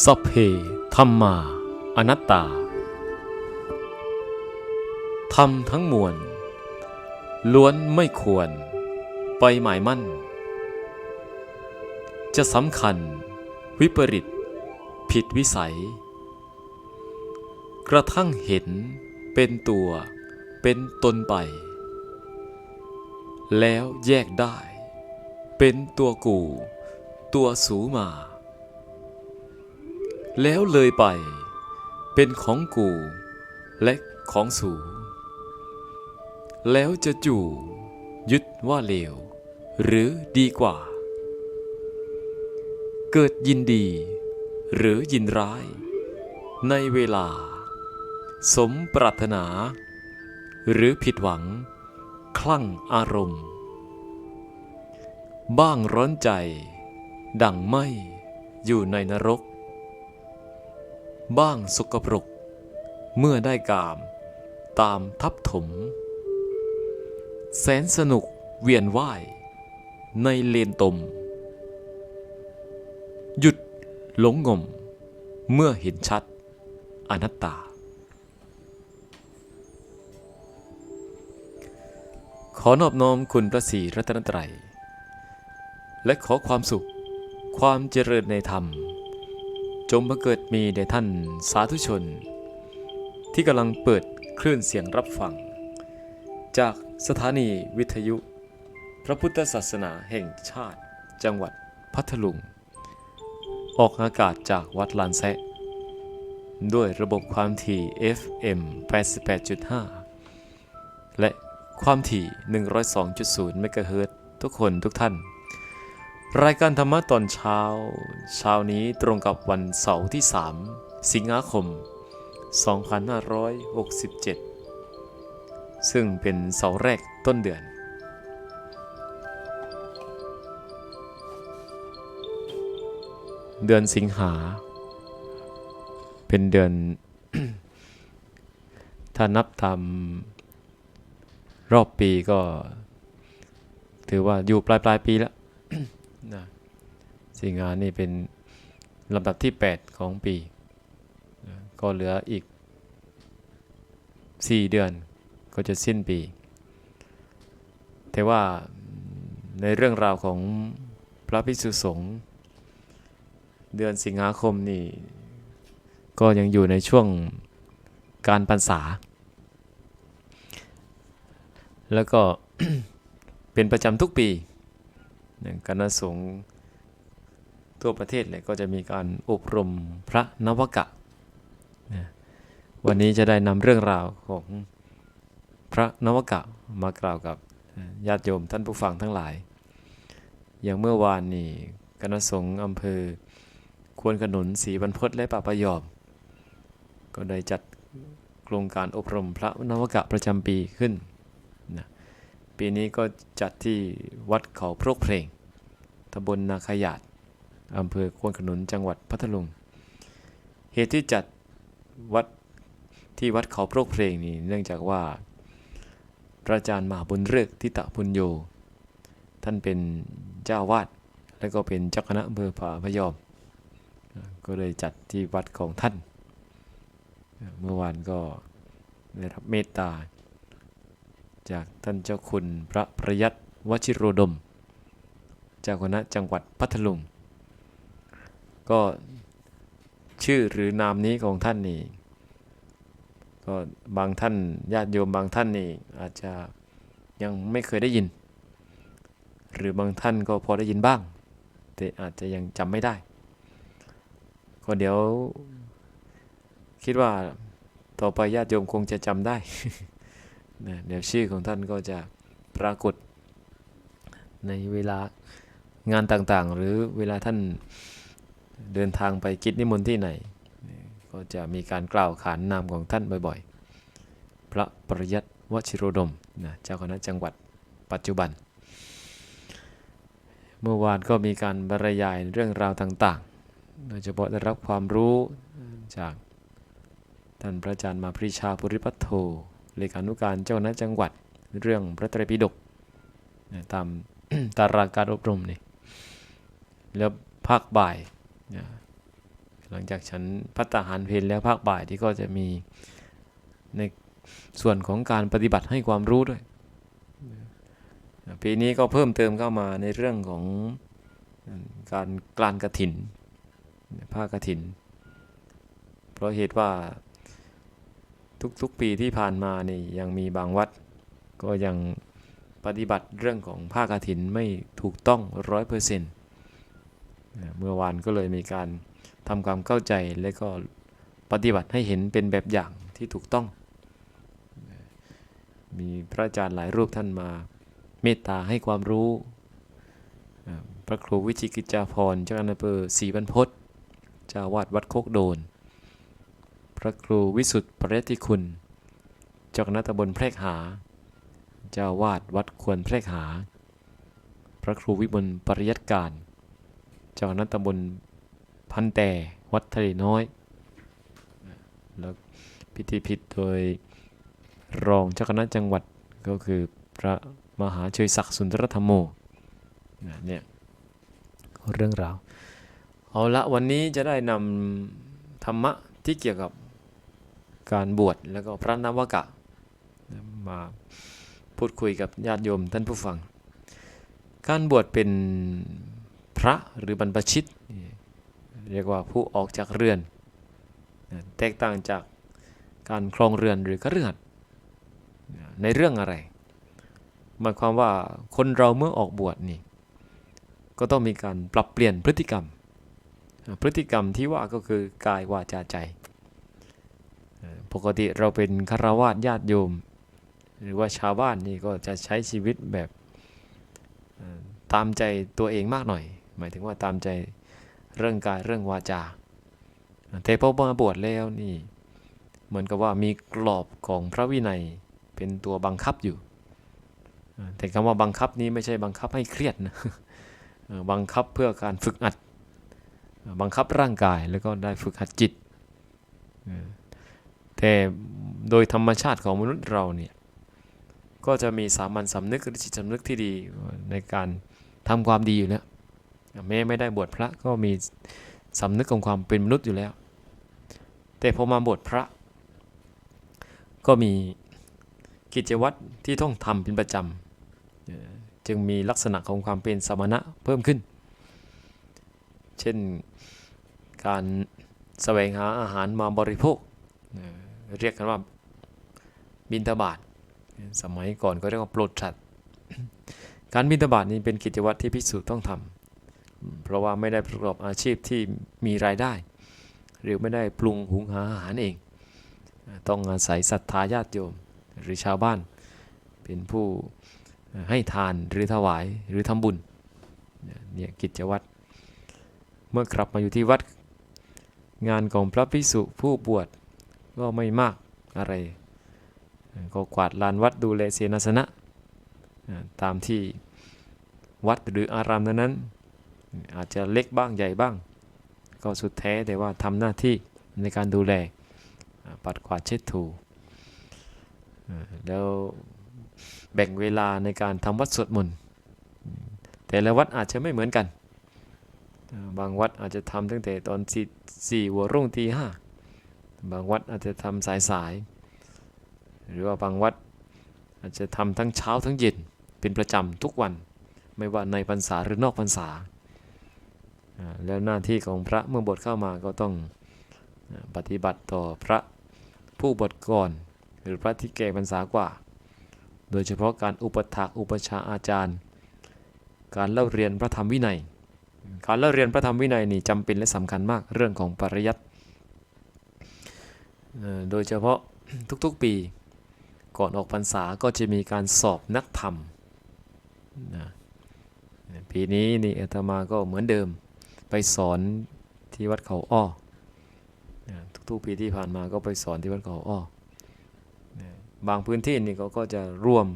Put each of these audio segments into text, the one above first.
สัพเพธรรมา อนัตตา ธรรมทั้งมวล ล้วนไม่ควร ไปหมายมั่น จะสำคัญ วิปริต ผิดวิสัย กระทั่งเห็นเป็นตัวเป็นตนไป แล้วแยกได้ เป็นตัวกู ตัวสูมา แล้วเลยไป เป็นของกูและของสู แล้วจะจู่ยึดว่าเลว หรือดีกว่า เกิดยินดี หรือยินร้าย ในเวลา สมปรารถนา หรือผิดหวัง คลั่งอารมณ์ บ้างร้อนใจ ดังไม่อยู่ในนรก บ้างสกปรก เมื่อได้กาม ตามทับถม แสนสนุกเวียนว่าย ในเลนตม หยุดหลงงม เมื่อเห็นชัด อนัตตา ขอนอบน้อมคุณพระศรีรัตนตรัย และขอความสุขความเจริญในธรรม จงมาเกิดมีแด่ท่านสาธุชน ที่กำลังเปิดคลื่นเสียงรับฟัง จากสถานีวิทยุ พระพุทธศาสนาแห่งชาติ จังหวัดพัทลุง ออกอากาศจากวัดลานแซะ ด้วยระบบความถี่ FM 88.5 และความถี่ 102.0 เมกะเฮิรตซ์ทุกคนทุกท่าน รายการธรรมะตอนเช้า เช้านี้ตรงกับวันเสาร์ที่ 3 สิงหาคม 2567 ซึ่งเป็นเสาร์แรกต้นเดือน เดือนสิงหา เป็นเดือน ถ้านับตามรอบปีก็ ถือว่าอยู่ปลายปลายปีแล้ว นะสิงหานี่เป็นลำดับที่ 8 ของปีนะก็เหลืออีก 4 เดือนก็จะสิ้นปี แต่ว่าในเรื่องราวของพระภิกษุสงฆ์เดือนสิงหาคมนี่ก็ยังอยู่ในช่วงการพรรษา แล้วก็เป็นประจำทุกปี อย่างคณะสงฆ์ทั่วประเทศเลยก็จะมีการอบรมพระนวกะนะวันนี้จะได้นำเรื่องราวของพระนวกะมากล่าวกับญาติโยมท่านผู้ฟังทั้งหลาย อย่างเมื่อวานนี้คณะสงฆ์อำเภอ ควนขนุนศรีบรรพตและป่าประยอม ก็ได้จัดโครงการอบรมพระนวกะประจำปีขึ้น ปีนี้ก็จัดที่วัดเขาพรกเพลงตำบลนาขยาดอำเภอควนขนุนจังหวัดพัทลุง เหตุที่จัดวัดที่วัดเขาพรกเพลงนี่เนื่องจากว่า พระอาจารย์มหาบุญเริกทิตะพุญโย ท่านเป็นเจ้าวาดและก็เป็นเจ้าคณะอำเภอผาพยอม ก็เลยจัดที่วัดของท่าน เมื่อวานก็ได้รับเมตตา จากท่านเจ้าคุณพระประยัตวชิโรดม เจ้าคณะจังหวัดพัทลุง ก็ชื่อหรือนามนี้ของท่านนี่ก็บางท่านญาติโยมบางท่านนี่อาจจะยังไม่เคยได้ยิน หรือบางท่านก็พอได้ยินบ้าง แต่อาจจะยังจำไม่ได้ ก็เดี๋ยวคิดว่าต่อไปญาติโยมคงจะจำได้ นะเดี๋ยวชื่อของท่านก็จะปรากฏในเวลางานต่างๆ หรือเวลาท่านเดินทางไปกิจนิมนต์ที่ไหน ก็จะมีการกล่าวขานนามของท่านบ่อยๆ พระปริยัติวชิโรดมนะเจ้าคณะจังหวัดปัจจุบัน เมื่อวานก็มีการบรรยายเรื่องราวต่างๆ โดยเฉพาะได้รับความรู้จากท่านพระอาจารย์มาพริชาปุริปัตโท เลขานุการเจ้าคณะจังหวัดเรื่องพระไตรปิฎกนะตามตารางการอบรมนี่แล้วภาคบ่ายนะหลังจากฉันพัตตาหารเพลแล้วภาคบ่ายที่ก็จะมีในส่วนของการปฏิบัติให้ความรู้ด้วย ปีนี้ก็เพิ่มเติมเข้ามาในเรื่องของการกลานกระถินผ้ากระถิน เพราะเหตุว่า ทุกๆปีที่ผ่านมานี่ยังมีบางวัด ก็ยังปฏิบัติเรื่องของผ้ากระถินไม่ถูกต้องร้อยเปอร์เซ็นต์เมื่อวานก็เลยมีการทำความเข้าใจและก็ปฏิบัติให้เห็นเป็นแบบอย่างที่ถูกต้อง มีพระอาจารย์หลายรูปท่านมาเมตตาให้ความรู้ พระครูวิจิกิจาพรเจ้าอำเภอศรีบรรพตเจ้าวาดวัดโคกโดน ระครูวิสุทธิปริติคุณ เจ้าคณะตำบลแพรกหา เจ้าวาดวัดควรแพรกหา พระครูวิบลปริยัติการ เจ้าคณะตำบลพันแต่วัดทะเลน้อย แล้วพิธีพิธโดยรองเจ้าคณะจังหวัดก็คือพระมหาเชยศักดิ์สุนทรธรรมโมเนี่ยเรื่องราว เอาละวันนี้จะได้นำธรรมะที่เกี่ยวกับ การบวชแล้วก็พระนวกะมาพูดคุยกับญาติโยมท่านผู้ฟัง การบวชเป็นพระหรือบรรพชิต เรียกว่าผู้ออกจากเรือน แตกต่างจากการครองเรือนหรือคฤหัสถ์ในเรื่องอะไรหมายความว่าคนเราเมื่อออกบวชนี่ก็ต้องมีการปรับเปลี่ยนพฤติกรรม พฤติกรรมที่ว่าก็คือกายวาจาใจ ปกติเราเป็นคารวาสญาติโยม หรือว่าชาวบ้านนี่ก็จะใช้ชีวิตแบบตามใจตัวเองมากหน่อย หมายถึงว่าตามใจเรื่องกายเรื่องวาจา แต่พอมาบวชแล้วนี่เหมือนกับว่ามีกรอบของพระวินัยเป็นตัวบังคับอยู่ แต่คำว่าบังคับนี้ไม่ใช่บังคับให้เครียดนะบังคับเพื่อการฝึกหัด บังคับร่างกายแล้วก็ได้ฝึกหัดจิต แต่โดยธรรมชาติของมนุษย์เราเนี่ยก็จะมีสามัญสำนึกหรือจิตสำนึกที่ดีในการทำความดีอยู่แล้วแม้ไม่ได้บวชพระก็มีสำนึกของความเป็นมนุษย์อยู่แล้ว แต่พอมาบวชพระ ก็มีกิจวัตรที่ต้องทำเป็นประจำจึงมีลักษณะของความเป็นสมณะเพิ่มขึ้น เช่นการแสวงหาอาหารมาบริโภค เรียกกันว่าบินทบาทสมัยก่อนก็เรียกว่าปรดสัตว์การบินทบาทนี้เป็นกิจวัตรที่พิสูจน์ต้องทำเพราะว่าไม่ได้ประกอบอาชีพที่มีรายได้ หรือไม่ได้ปรุงหุงหาอาหารเอง ต้องอาศัยศรัทธาญาติโยม หรือชาวบ้าน เป็นผู้ให้ทานหรือถวายหรือทำบุญเนี่ยกิจวัตรเมื่อกลับมาอยู่ที่วัดงานของพระภิกษุผู้บวช ก็ไม่มากอะไร ก็กวาดลานวัดดูแลเสนาสนะตามที่วัดหรืออารามนั้น อาจจะเล็กบ้างใหญ่บ้าง ก็สุดแท้แต่ว่าทำหน้าที่ในการดูแลปัดกวาดเช็ดถูแล้วแบ่งเวลาในการทำวัดสวดมนต์แต่ละวัดอาจจะไม่เหมือนกัน บางวัดอาจจะทำตั้งแต่ตอนสี่สี่หัวรุ่งตีห้า บางวัดอาจจะทำสายสาย หรือว่าบางวัดอาจจะทำทั้งเช้าทั้งเย็นเป็นประจำทุกวัน ไม่ว่าในพรรษาหรือนอกพรรษา แล้วหน้าที่ของพระเมื่อบทเข้ามาก็ต้องปฏิบัติต่อพระผู้บทก่อน หรือพระที่แก่พรรษากว่า โดยเฉพาะการอุปถากอุปชาอาจารย์ การเล่าเรียนพระธรรมวินัย การเล่าเรียนพระธรรมวินัยนี่จำเป็นและสำคัญมากเรื่องของปริยัติ โดยเฉพาะทุกๆปีก่อนออกพรรษาก็จะมีการสอบนักธรรมนะปีนี้นี่อาตมาก็เหมือนเดิมไปสอนที่วัดเขาอ้อทุกๆปีที่ผ่านมาก็ไปสอนที่วัดเขาอ้อบางพื้นที่นี่เขาก็จะร่วม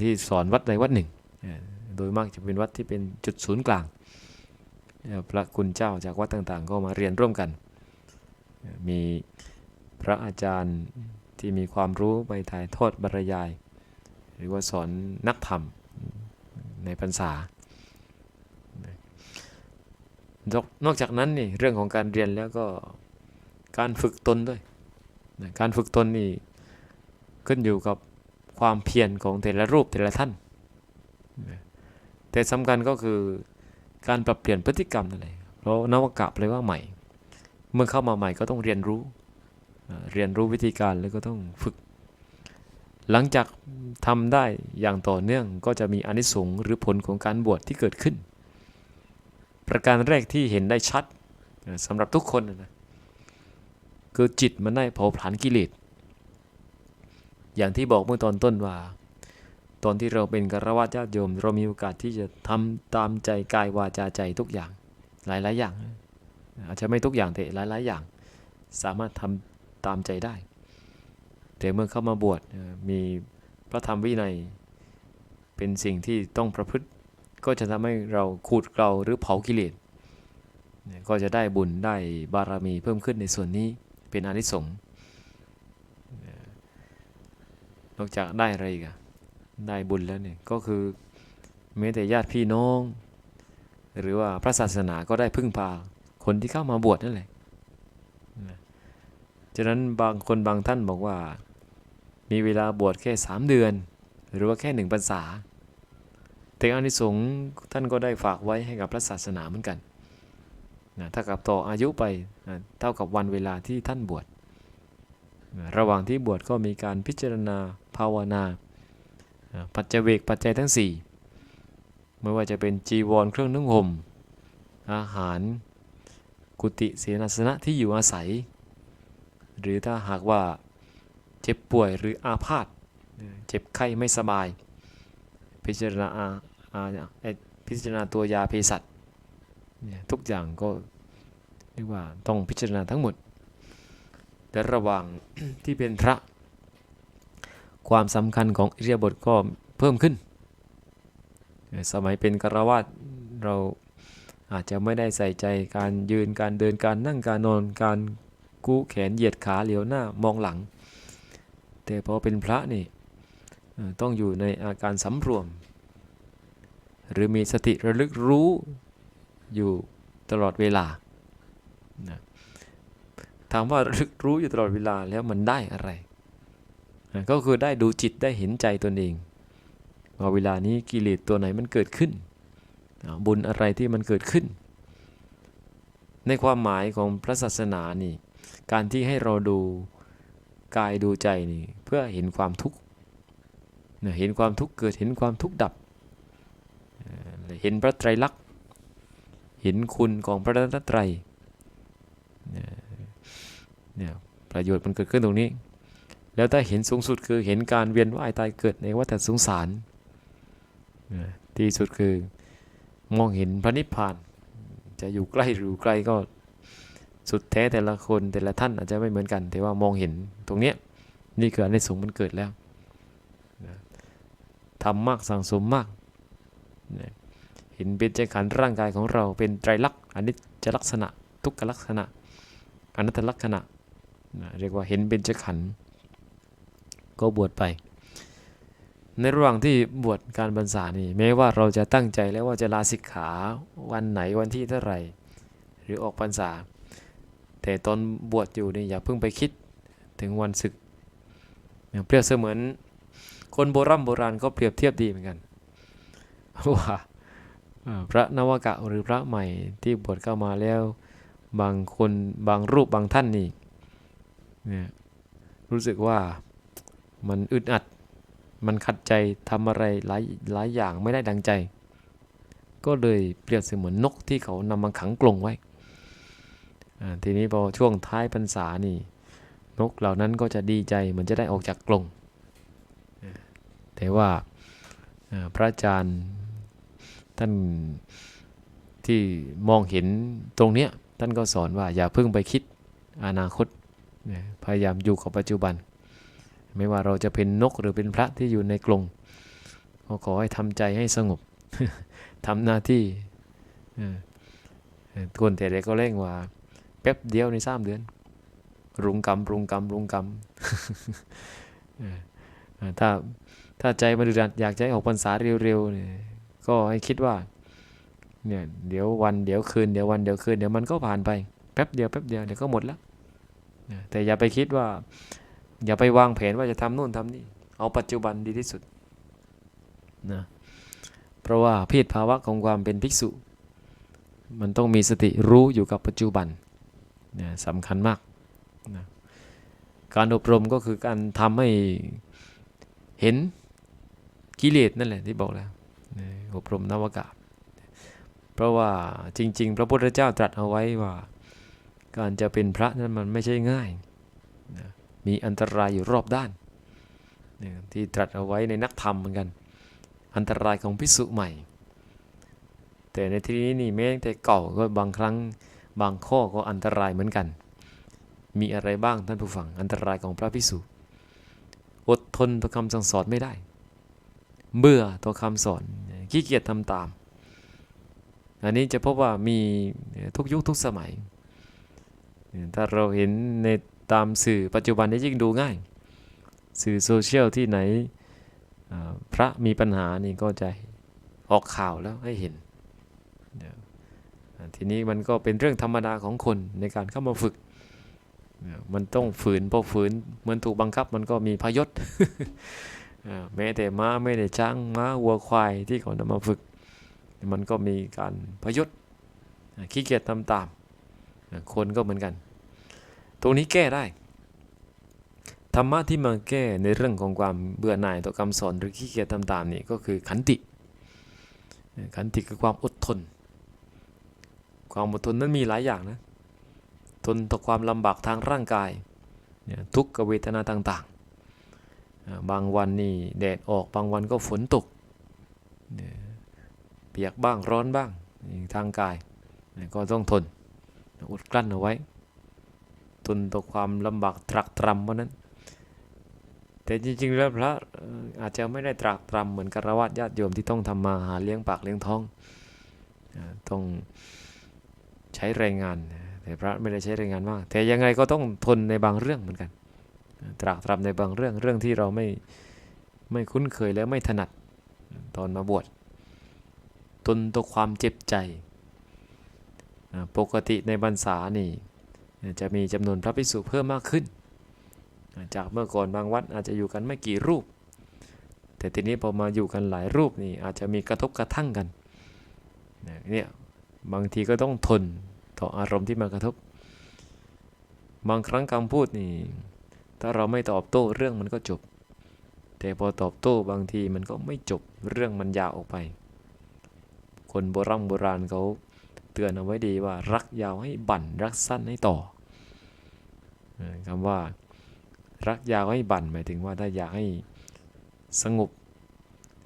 ที่สอนวัดใดวัดหนึ่งโดยมากจะเป็นวัดที่เป็นจุดศูนย์กลางพระคุณเจ้าจากวัดต่างๆ ก็มาเรียนร่วมกัน มีพระอาจารย์ที่มีความรู้ไปถ่ายทอดบรรยาย หรือว่าสอนนักธรรมในพรรษานอกจากนั้นนี่เรื่องของการเรียนแล้วก็การฝึกตนด้วยการฝึกตนนี่ขึ้นอยู่กับความเพียรของแต่ละรูปแต่ละท่าน แต่สำคัญก็คือการปรับเปลี่ยนพฤติกรรมนั่นแหละเพราะนวกะแปลว่าใหม่ เมื่อเข้ามาใหม่ก็ต้องเรียนรู้ เรียนรู้วิธีการแล้วก็ต้องฝึก หลังจากทำได้อย่างต่อเนื่องก็จะมีอนิสงส์หรือผลของการบวชที่เกิดขึ้น ประการแรกที่เห็นได้ชัดอ่าสำหรับทุกคนนะคือจิตมันได้เผาผลาญกิเลสอย่างที่บอกเมื่อตอนต้นว่า ตอนที่เราเป็นกระวาญาติโยม เรามีโอกาสที่จะทำตามใจกายวาจาใจทุกอย่างหลายๆอย่าง อาจจะไม่ทุกอย่างแต่หลายๆ อย่าง สามารถทำตามใจได้ แต่เมื่อเข้ามาบวชมีพระธรรมวินัย เป็นสิ่งที่ต้องประพฤติ ก็จะทำให้เราขูดเกลาหรือเผากิเลสก็จะได้บุญได้บารมีเพิ่มขึ้นในส่วนนี้เป็นอนิสงส์นอกจากได้อะไรกอะได้บุญแล้วเนี่ยก็คือแม้แต่ญาติพี่น้อง หรือว่าพระศาสนาก็ได้พึ่งพา คนที่เข้ามาบวชนั่นแหละฉะนั้นบางคนบางท่านบอกว่า มีเวลาบวชแค่สามเดือน หรือว่าแค่หนึ่งพรรษา แต่อานิสงส์ท่านก็ได้ฝากไว้ให้กับพระศาสนาเหมือนกันนะถ้ากับต่ออายุไปนะเท่ากับวันเวลาที่ท่านบวชนะระหว่างที่บวชก็มีการพิจารณาภาวนานะปัจเจเวกปัจจัยทั้ง 4 ไม่ว่าจะเป็นจีวรเครื่องนุ่งห่มอาหาร กุฏิเสนาสนะที่อยู่อาศัย หรือถ้าหากว่าเจ็บป่วยหรืออาพาธเจ็บไข้ไม่สบาย พิจารณาอาพิจารณาตัวยาเภสัชเนี่ยทุกอย่างก็เรียกว่าต้องพิจารณาทั้งหมด แต่ระหว่างที่เป็นพระ ความสำคัญของอิริยาบถก็เพิ่มขึ้น สมัยเป็นกรวาสเรา อาจจะไม่ได้ใส่ใจการยืนการเดินการนั่งการนอนการกู้แขนเหยียดขาเหลียวหน้ามองหลัง แต่พอเป็นพระนี่ต้องอยู่ในอาการสำรวม หรือมีสติระลึกรู้อยู่ตลอดเวลาถามว่าระลึกรู้อยู่ตลอดเวลาแล้วมันได้อะไร ก็คือได้ดูจิตได้เห็นใจตนเองว่าเวลานี้กิเลสตัวไหนมันเกิดขึ้น บุญอะไรที่มันเกิดขึ้น ในความหมายของพระศาสนานี่ การที่ให้เราดูกายดูใจนี่เพื่อเห็นความทุกข์เห็นความทุกข์เกิดเห็นความทุกข์ดับ เห็นพระไตรลักษณ์ เห็นคุณของพระรัตนตรัยเนี่ยประโยชน์มันเกิดขึ้นตรงนี้ แล้วถ้าเห็นสูงสุดคือเห็นการเวียนว่ายตายเกิดในวัฏสงสาร ที่สุดคือ มองเห็นพระนิพพาน จะอยู่ใกล้หรือไกลก็สุดแท้แต่ละคนแต่ละท่านอาจจะไม่เหมือนกัน แต่ว่ามองเห็นตรงเนี้ยนี่คืออันในสงมันเกิดแล้วทำมากสั่งสมมาก เห็นเป็นใจขันร่างกายของเราเป็นไตรลักษณ์อันนี้จะลักษณะทุกขลักษณะอนัตตลักษณะเรียกว่าเห็นเป็นใจขันก็บวชไป ในระหว่างที่บวชการบรรษานี่แม้ว่าเราจะตั้งใจแล้วว่าจะลาสิกขาวันไหนวันที่เท่าไหร่ หรือออกพรรษา แต่ตอนบวชอยู่นี่อย่าเพิ่งไปคิดถึงวันศึกเนี่ยเปรียบเสมือนคนโบราณโบราณก็เปรียบเทียบดีเหมือนกันว่าพระนวกะหรือพระใหม่ที่บวชเข้ามาแล้วบางคนบางรูปบางท่านนี่เนี่ยรู้สึกว่ามันอึดอัด มันขัดใจทำอะไรหลายหลายอย่างไม่ได้ดังใจ ก็เลยเปรียบเสมือนนกที่เขานำมาขังกรงไว้ทีนี้พอช่วงท้ายพรรษานี่ นกเหล่านั้นก็จะดีใจเหมือนจะได้ออกจากกรงแต่ว่าพระอาจารย์ท่านที่มองเห็นตรงเนี้ยท่านก็สอนว่าอย่าเพิ่งไปคิดอนาคต พยายามอยู่กับปัจจุบัน ไม่ว่าเราจะเป็นนกหรือเป็นพระที่อยู่ในกรงก็ขอให้ทำใจให้สงบทำหน้าที่เออเออคนแต่เด็กก็เร่งว่า แป๊บเดียวในสามเดือน รุงกรรมรุงกรรมรุงกรรมถ้าถ้าใจมันดุดันอยากจะให้ออกพรรษาเร็วๆเนี่ยก็ให้คิดว่าเนี่ยเดี๋ยววันเดี๋ยวคืนเดี๋ยววันเดี๋ยวคืนเดี๋ยวมันก็ผ่านไปแป๊บเดียวแป๊บเดียวเดี๋ยวก็หมดแล้วแต่อย่าไปคิดว่า อย่าไปวางแผนว่าจะทำนู่นทำนี่ เอาปัจจุบันดีที่สุดนะเพราะว่าเพศภาวะของความเป็นภิกษุ มันต้องมีสติรู้อยู่กับปัจจุบันนะสำคัญมากนะการอบรมก็คือการทำให้เห็นกิเลสนั่นแหละที่บอกแล้วนะอบรมนวากาศเพราะว่าจริง ๆ พระพุทธเจ้าตรัสเอาไว้ว่า การจะเป็นพระนั้นมันไม่ใช่ง่ายนะ มีอันตรายอยู่รอบด้าน ที่ตรัสเอาไว้ในนักธรรมเหมือนกัน อันตรายของพิสุใหม่ แต่ในที่นี้นี่แม้แต่เก่าก็บางครั้งบางข้อก็อันตรายเหมือนกัน มีอะไรบ้างท่านผู้ฟัง อันตรายของพระพิสุอดทนต่อคำสั่งสอนไม่ได้ เบื่อต่อคำสอนขี้เกียจทำตาม อันนี้จะพบว่ามีทุกยุคทุกสมัย ถ้าเราเห็นใน ตามสื่อปัจจุบันนี้ยิ่งดูง่าย สื่อโซเชียลที่ไหนพระมีปัญหานี่ก็จะออกข่าวแล้วให้เห็น ทีนี้มันก็เป็นเรื่องธรรมดาของคนในการเข้ามาฝึก มันต้องฝืนพอฝืนเหมือนถูกบังคับมันก็มีพยศแม้แต่ม้าไม่ได้ช้างม้าวัวควายที่เขานำมาฝึก มันก็มีการพยศขี้เกียจทำตามอ่าคนก็เหมือนกัน ตรงนี้แก้ได้ ธรรมะที่มาแก้ในเรื่องของความเบื่อหน่ายต่อคำสอนหรือขี้เกียจทำตามนี่ก็คือขันติ ขันติคือความอดทน ความอดทนนั้นมีหลายอย่างนะ ทนต่อความลำบากทางร่างกายทุกขเวทนาต่างๆ บางวันนี่แดดออกบางวันก็ฝนตก เปียกบ้างร้อนบ้างทางกาย ก็ต้องทนอดกลั้นเอาไว้ ทนต่อความลำบากตรักตรำเพราะนั้น แต่จริงๆแล้วพระอาจจะไม่ได้ตรากตรำเหมือนคารวะญาติโยมที่ต้องทำมาหาเลี้ยงปากเลี้ยงท้อง ต้องใช้แรงงาน แต่พระไม่ได้ใช้แรงงานมาก แต่ยังไงก็ต้องทนในบางเรื่องเหมือนกัน ตรากตรำในบางเรื่องเรื่องที่เราไม่ไม่คุ้นเคยและไม่ถนัดตอนมาบวชทนต่อความเจ็บใจ ปกติในบรรษานี่ จะมีจำนวนพระภิกษุเพิ่มมากขึ้น จากเมื่อก่อนบางวัดอาจจะอยู่กันไม่กี่รูป แต่ทีนี้พอมาอยู่กันหลายรูปนี่อาจจะมีกระทบกระทั่งกันเนี่ยบางทีก็ต้องทนต่ออารมณ์ที่มากระทบ บางครั้งคำพูดนี่ถ้าเราไม่ตอบโต้เรื่องมันก็จบ แต่พอตอบโต้บางทีมันก็ไม่จบเรื่องมันยาวออกไป คนโบราณโบราณเขา เตือนเอาไว้ดีว่ารักยาวให้บั่นรักสั้นให้ต่อคำว่ารักยาวให้บั่นหมายถึงว่าถ้าอยากให้สงบ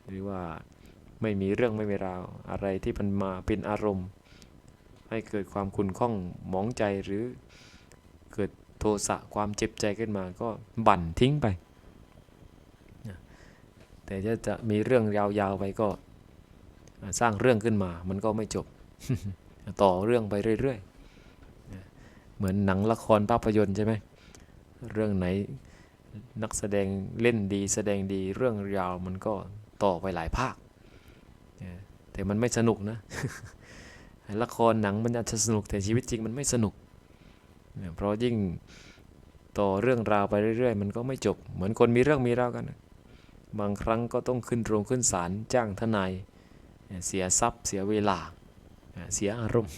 หรือว่าไม่มีเรื่องไม่มีราวอะไรที่มันมาเป็นอารมณ์ ให้เกิดความขุ่นข้องหมองใจหรือเกิดโทสะความเจ็บใจขึ้นมาก็บั่นทิ้งไป แต่ถ้าจะมีเรื่องยาวๆไปก็สร้างเรื่องขึ้นมามันก็ไม่จบ ต่อเรื่องไปเรื่อยๆ เหมือนหนังละครภาพยนตร์ใช่ไหม เรื่องไหนนักแสดงเล่นดีแสดงดีเรื่องยาวมันก็ต่อไปหลายภาค แต่มันไม่สนุกนะ ละครหนังมันอาจจะสนุกแต่ชีวิตจริงมันไม่สนุก เพราะยิ่งต่อเรื่องราวไปเรื่อยๆ มันก็ไม่จบ เหมือนคนมีเรื่องมีราวกัน บางครั้งก็ต้องขึ้นโรงขึ้นศาลจ้างทนาย เสียทรัพย์เสียเวลา เสียอารมณ์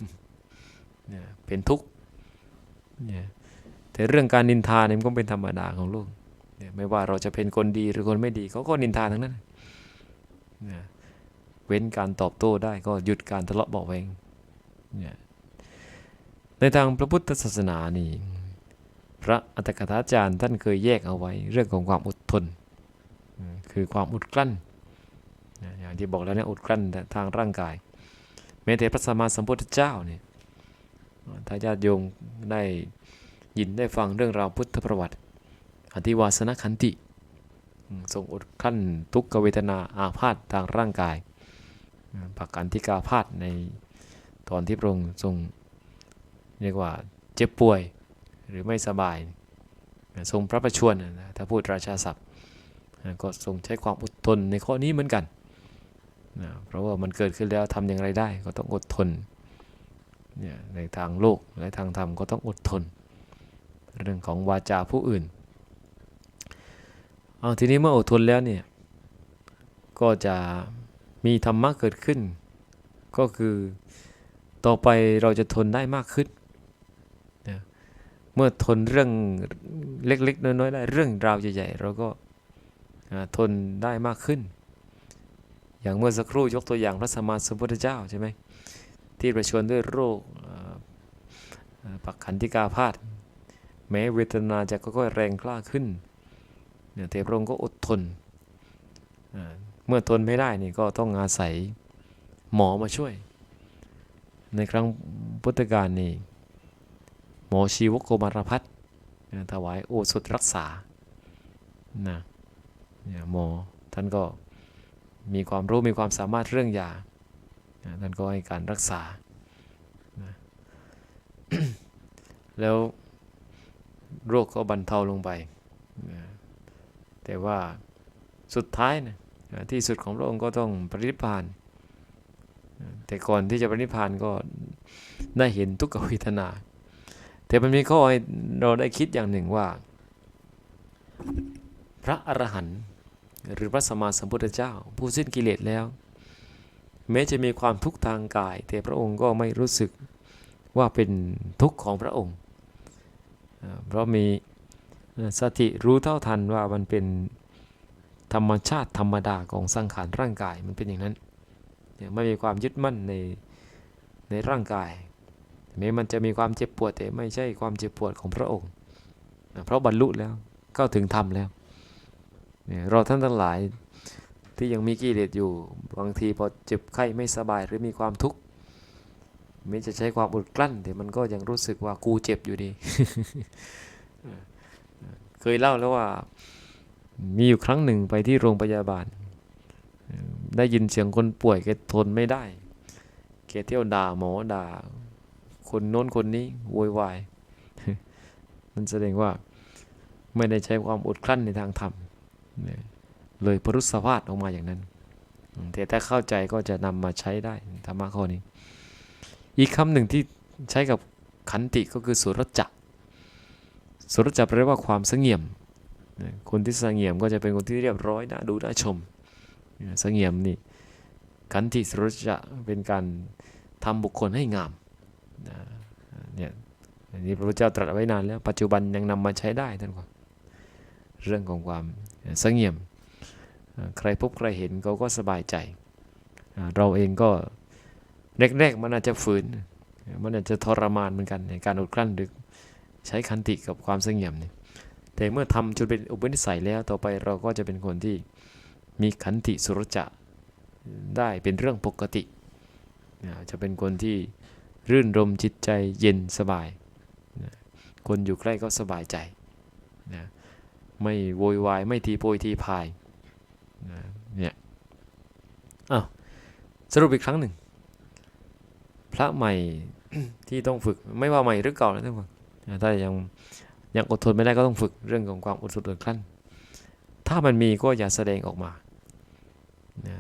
เป็นทุกข์แต่เรื่องการนินทาเนี่ยมันก็เป็นธรรมดาของโลกไม่ว่าเราจะเป็นคนดีหรือคนไม่ดีเขาก็นินทาทั้งนั้นเว้นการตอบโต้ได้ก็หยุดการทะเลาะเบาะแวงในทางพระพุทธศาสนานี่พระอัตถกถาจารย์ท่านเคยแยกเอาไว้เรื่องของความอดทน คือความอดกลั้นอย่างที่บอกแล้วเนี่ยอดกลั้นทางร่างกาย แม้แต่พระสัมมาสัมพุทธเจ้าเนี่ยถ้าญาติโยมได้ยินได้ฟังเรื่องราวพุทธประวัติอธิวาสนขันติทรงอดขั้นทุกขเวทนาอาพาธทางร่างกายปักกันที่กาพาธในตอนที่พระองค์ทรงเรียกว่าเจ็บป่วยหรือไม่สบาย ทรงพระประชวรถ้าพูดราชาศัพท์ก็ทรงใช้ความอดทนในข้อนี้เหมือนกัน นะเพราะว่ามันเกิดขึ้นแล้วทำอย่างไรได้ก็ต้องอดทนเนี่ยในทางโลกและทางธรรมก็ต้องอดทน เรื่องของวาจาผู้อื่นเอาทีนี้เมื่ออดทนแล้วเนี่ยก็จะมีธรรมะเกิดขึ้น ก็คือต่อไปเราจะทนได้มากขึ้นนะเมื่อทนเรื่องเล็กๆน้อยๆได้เรื่องราวใหญ่ๆเราก็ทนได้มากขึ้น อย่างเมื่อสักครู่ยกตัวอย่างพระสมมาสมพุทธเจ้าใช่ไหมที่ประชวรด้วยโรคปักขันธิกาพาธแม้เวทนาจะค่อยๆแรงกล้าขึ้นเนี่ยแต่พระองค์ก็อดทน เมื่อทนไม่ได้นี่ก็ต้องอาศัยหมอมาช่วย ในครั้งพุทธกาลนี่หมอชีวโกมารพัฒน์ถวายโอสถรักษานะเนี่ยหมอท่านก็ มีความรู้มีความสามารถเรื่องยาท่านก็ให้การรักษา แล้วโรคก็บรรเทาลงไป แต่ว่าสุดท้ายนะที่สุดของพระองค์ก็ต้องปรินิพาน แต่ก่อนที่จะปรินิพพานก็ได้เห็นทุกขเวทนา แต่มันมีข้อให้เราได้คิดอย่างหนึ่งว่า พระอรหันต์ หรือพระสัมมาสัมพุทธเจ้า ผู้สิ้นกิเลสแล้ว แม้จะมีความทุกข์ทางกาย แต่พระองค์ก็ไม่รู้สึกว่าเป็นทุกข์ของพระองค์ เพราะมีสติรู้เท่าทันว่ามันเป็นธรรมชาติธรรมดาของสังขารร่างกายมันเป็นอย่างนั้นไม่มีความยึดมั่นในในร่างกายแม้มันจะมีความเจ็บปวดแต่ไม่ใช่ความเจ็บปวดของพระองค์ เพราะบรรลุแล้วเข้าถึงธรรมแล้ว เนี่ยเราท่านทั้งหลายที่ยังมีกิเลสอยู่ บางทีพอเจ็บไข้ไม่สบายหรือมีความทุกข์แม้จะใช้ความอดกลั้น แต่มันก็ยังรู้สึกว่ากูเจ็บอยู่ดี เคยเล่าแล้วว่ามีอยู่ครั้งหนึ่งไปที่โรงพยาบาล ได้ยินเสียงคนป่วยแกทนไม่ได้แกเที่ยวด่าหมอด่า คนโน้นคนนี้โวยวายมันแสดงว่าไม่ได้ใช้ความอดกลั้นในทางธรรม เนี่ยเลยพรุษวาสออกมาอย่างนั้น แต่ถ้าเข้าใจก็จะนำมาใช้ได้ธรรมะข้อนี้ อีกคำหนึ่งที่ใช้กับขันติก็คือสุรจักรสุรจักรแปลว่าความสงเงียม คนที่สงเงียมก็จะเป็นคนที่เรียบร้อยน่าดูน่าชม เสงี่ยมนี่ขันติสุรุจะเป็นการทำบุคคลให้งามเนี่ยอันนี้พระพุทธเจ้าตรัสไว้นานแล้ว ปัจจุบันยังนำมาใช้ได้ท่านว่าเรื่องของความ สงี่ยม ใครพบใครเห็นเขาก็สบายใจ เราเองก็แรกๆมันอาจจะฝืน มันอาจจะทรมานเหมือนกันในการอดกลั้นหรือใช้ขันติกับความสงี่ยมนี่แต่เมื่อทำจนเป็นอุปนิสัยแล้วต่อไปเราก็จะเป็นคนที่มีขันติสุรจะได้เป็นเรื่องปกติ จะเป็นคนที่รื่นรมจิตใจเย็นสบาย คนอยู่ใกล้ก็สบายใจนะ ไม่โวยวาย ไม่ทีโพยทีพายเนี่ยอ้าวสรุปอีกครั้งหนึ่ง พระใหม่ที่ต้องฝึก ไม่ว่าใหม่หรือเก่านะท่านผู้ฟังนถ้ายังยังอดทนไม่ได้ก็ต้องฝึกเรื่องของความอดทนอดกลั้น ถ้ามันมีก็อย่าแสดงออกมา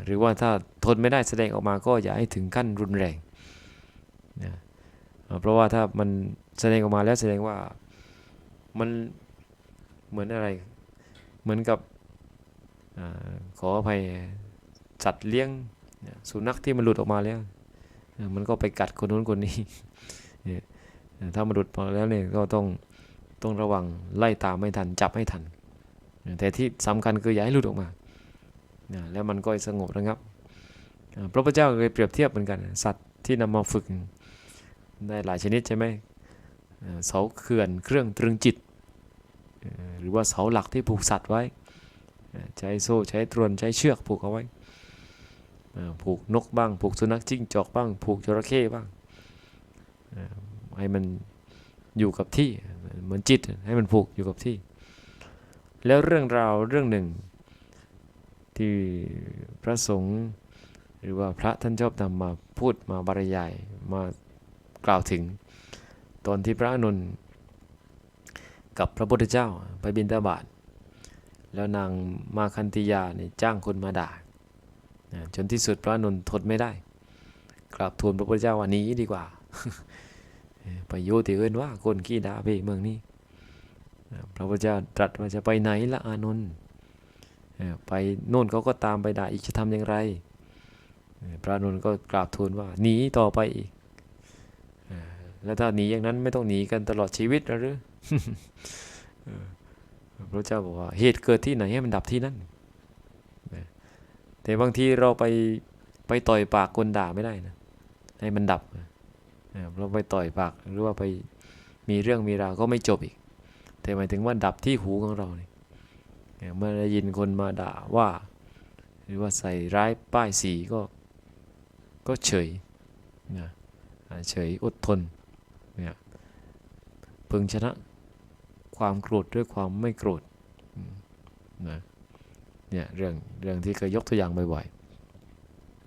หรือว่าถ้าทนไม่ได้แสดงออกมาก็อย่าให้ถึงขั้นรุนแรงนะเพราะว่าถ้ามันแสดงออกมาแล้วแสดงว่ามัน เหมือนอะไร เหมือนกับอขออภัยสัตว์เลี้ยงสุนัขที่มันหลุดออกมาแล้ว มันก็ไปกัดคนนู้นคนนี้ถ้ามันหลุดมาแล้วเนี่ยก็ต้องต้องระวังไล่ตามไม่ทันจับให้ทัน แต่ที่สำคัญคืออย่าให้หลุดออกมา แล้วมันก็สงบระงับ พระพุทธเจ้าเคยเปรียบเทียบเหมือนกัน สัตว์ที่นำมาฝึกได้หลายชนิดใช่ไหมเสาเขื่อนเครื่องตรึงจิต หรือว่าเสาหลักที่ผูกสัตว์ไว้ ใช้โซ่ใช้ตรวนใช้เชือกผูกเอาไว้ ผูกนกบ้าง ผูกสุนัขจิ้งจอกบ้าง ผูกจระเข้บ้างให้มันอยู่กับที่เหมือนจิตให้มันผูกอยู่กับที่ แล้วเรื่องราวเรื่องหนึ่ง ที่พระสงฆ์หรือว่าพระท่านชอบนำมาพูดมาบรรยายมากล่าวถึง ตอนที่พระอนุน กับพระพุทธเจ้าไปบิณฑบาตแล้วนางมาคันติยาเนี่ยจ้างคนมาด่าจนที่สุดพระนนท์ทนไม่ได้ กราบทูลพระพุทธเจ้าว่านี้ดีกว่าไปอยู่ที่อื่นว่าคนขี้ด่าไปเมืองนี้พระพุทธเจ้าตรัสว่าจะไปไหนละอานนท์ไปโน่นเขาก็ตามไปด่าอีกจะทำอย่างไร พระนนท์ก็กราบทูลว่าหนีต่อไปอีก แล้วถ้าหนีอย่างนั้นไม่ต้องหนีกันตลอดชีวิตหรือพระเจ้าบอกว่าเหตุเกิดที่ไหนให้มันดับที่นั่นแต่บางทีเราไปไปต่อยปากคนด่าไม่ได้นะให้มันดับเราไปต่อยปากหรือว่าไปมีเรื่องมีราวก็ไม่จบอีก แต่หมายถึงว่าดับที่หูของเราเนี่ยเมื่อได้ยินคนมาด่าว่า หรือว่าใส่ร้ายป้ายสีก็ก็เฉยนะเฉยอดทน เนี่ยพึงชนะความโกรธด้วยความไม่โกรธนะเนี่ยเรื่องเรื่องที่เคยยกตัวอย่างบ่อย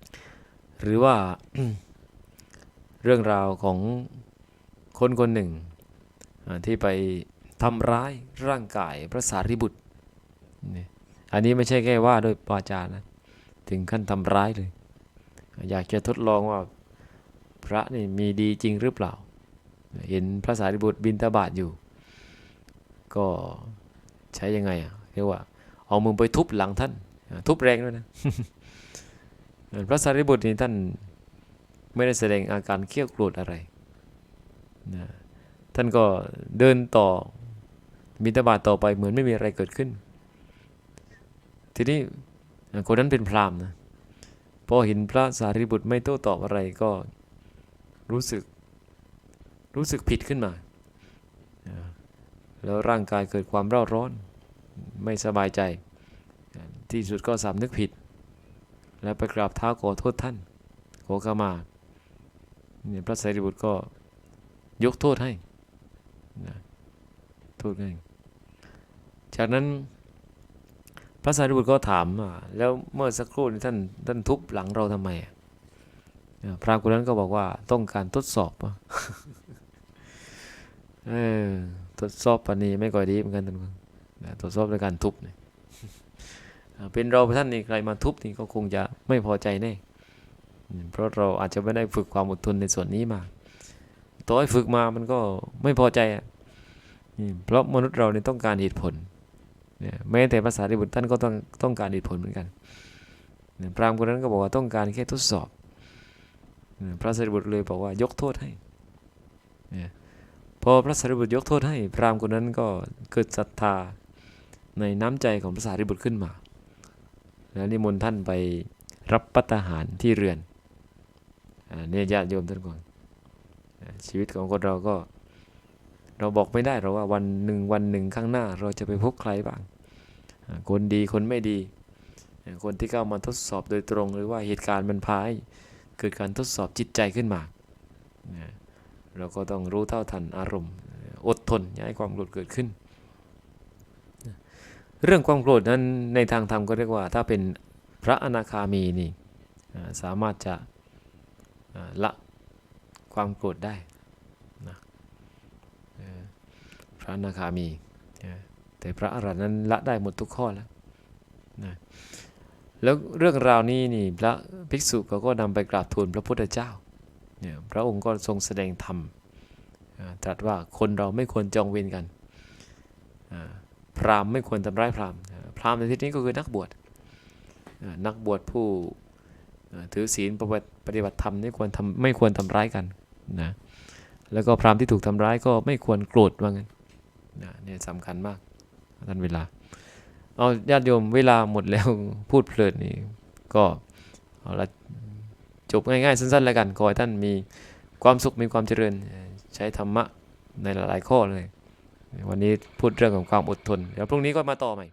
ๆหรือว่าเรื่องราวของคนคนหนึ่งที่ไปทำร้ายร่างกายพระสารีบุตรนี่อันนี้ไม่ใช่แค่ว่าโดยวาจานะ ถึงขั้นทำร้ายเลย อยากจะทดลองว่าพระนี่มีดีจริงหรือเปล่า เห็นพระสารีบุตรบินตาบาตอยู่ ก็ใช้ยังไงอะเรียกว่า เอามือไปทุบหลังท่าน ทุบแรงด้วยนะ พระสารีบุตรนี่ท่านไม่ได้แสดงอาการเคี่ยวโกรธอะไรนะท่านก็เดินต่อบิณฑบาตต่อไปเหมือนไม่มีอะไรเกิดขึ้น ทีนี้คนนั้นเป็นพราหมณ์นะพอเห็นพระสารีบุตรไม่โต้ตอบอะไรก็รู้สึก รู้สึกผิดขึ้นมา แล้วร่างกายเกิดความเร่าร้อน ไม่สบายใจ ที่สุดก็สำนึกผิด และไปกราบเท้าขอโทษท่าน ขอขมาเนี่ยพระสารีบุตรก็ยกโทษให้นะโทษให้จากนั้นพระสารีบุตรก็ถามว่าแล้วเมื่อสักครู่นี้ท่านท่านทุบหลังเราทำไมอะพระคนนั้นก็บอกว่าต้องการทดสอบ เออทดสอบปันนี้ไม่ก่อยดีเหมือนกันท่านผู้ชมนทดสอบในการทุบเนี่ยเป็นเราท่านนี่ใครมาทุบนี่ก็คงจะไม่พอใจแน่เพราะเราอาจจะไม่ได้ฝึกความอดทนในส่วนนี้มาต่อให้ฝึกมามันก็ไม่พอใจอะเพราะมนุษย์เราเนี่ยต้องการเหตุผลเนี่ยแม้แต่ภาษาริบุตรท่านก็ต้องต้องการเหตุผลเหมือนกันพรามคนนั้นก็บอกว่าต้องการแค่ทดสอบพระสารีบุตรเลยบอกว่ายกโทษให้เนี่ย พอพระสารีบุตรยกโทษให้พราหมณ์คนนั้นก็เกิดศรัทธาในน้ำใจของพระสารีบุตรขึ้นมา แล้วนิมนต์ท่านไปรับปัตหารที่เรือนอเนี่ยญาติโยมท่านก่อนชีวิตของคนเราก็ เราบอกไม่ได้หรอกว่าวันหนึ่งวันหนึ่งข้างหน้า เราจะไปพบใครบ้าง คนดีคนไม่ดี คนที่เข้ามาทดสอบโดยตรง หรือว่าเหตุการณ์มันพาให้เกิดการทดสอบจิตใจขึ้นมาอ่า เราก็ต้องรู้เท่าทันอารมณ์อดทนอย่าให้ความโกรธเกิดขึ้น เรื่องความโกรธนั้นในทางธรรมก็เรียกว่า ถ้าเป็นพระอนาคามีนี่สามารถจะละความโกรธได้นะพระอนาคามี แต่พระอรหันต์นั้นละได้หมดทุกข้อแล้วนะแล้วเรื่องราวนี้นี่พระภิกษุเขาก็นำไปกราบทูลพระพุทธเจ้า เนี่ยพระองค์ก็ทรงแสดงธรรมตรัสว่าคนเราไม่ควรจองเวรกัน พราหมณ์ไม่ควรทำร้ายพราหมณ์ พราหมณ์ในที่นี้ก็คือนักบวช นักบวชผู้ถือศีลปฏิบัติปฏิบัติธรรมไม่ควรทำไม่ควรทำร้ายกันนะ แล้วก็พราหมณ์ที่ถูกทำร้ายก็ไม่ควรโกรธว่างั้นนะเนี่ยสำคัญมากท่านเวลา เอาญาติโยมเวลาหมดแล้วพูดเพลินนี่ก็เอาละ จบง่ายๆ สั้นๆ แล้วกัน ขอให้ท่านมีความสุขมีความเจริญ ใช้ธรรมะในหลายๆข้อเลย วันนี้พูดเรื่องของความอดทน เดี๋ยวพรุ่งนี้ก็มาต่อใหม่